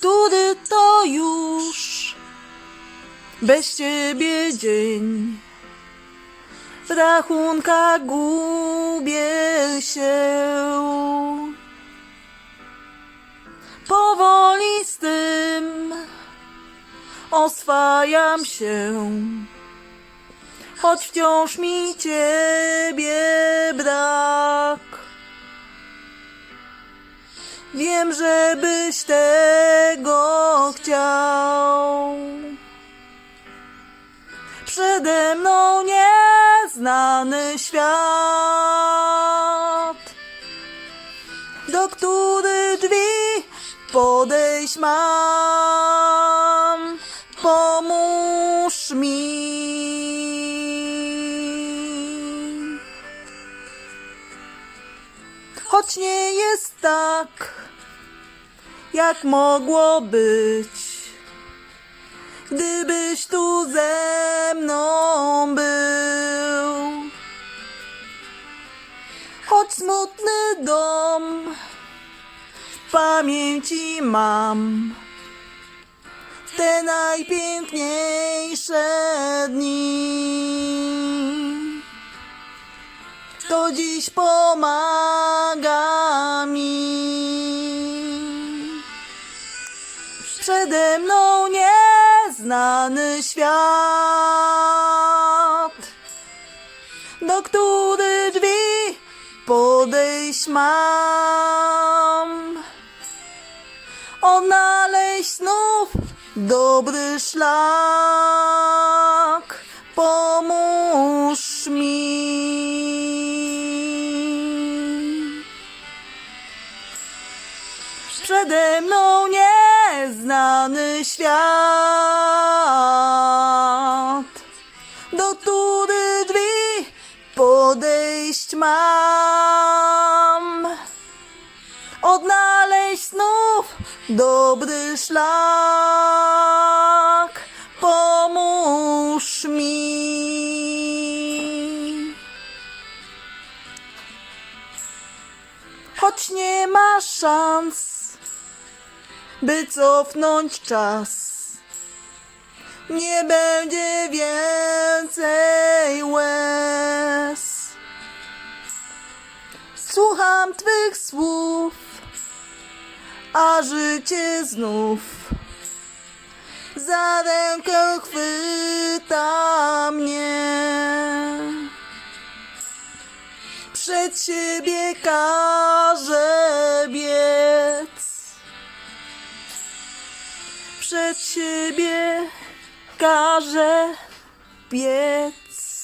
kiedy to już bez ciebie dzień. W rachunkach gubię się. Powoli z tym oswajam się, choć wciąż mi ciebie brak. Wiem, że byś tego chciał. Przede mną nieznany świat, do których drzwi podejść mam. Pomóż mi. Choć nie jest tak, jak mogło być. Gdybyś tu ze mną był. Choć smutny dom w pamięci mam. Te najpiękniejsze dni. To dziś pomaga Przede mną nieznany świat, do których drzwi podejść mam. Odnaleźć znów dobry szlak, pomóż mi. Przede mną nieznany świat, do których drzwi podejść mam. Odnaleźć znów dobry szlak, pomóż mi. Choć nie ma szans, by cofnąć czas. Nie będzie więcej łez. Słucham Twych słów, a życie znów za rękę chwyta mnie. Przed siebie każe biec. Przed siebie każe biec.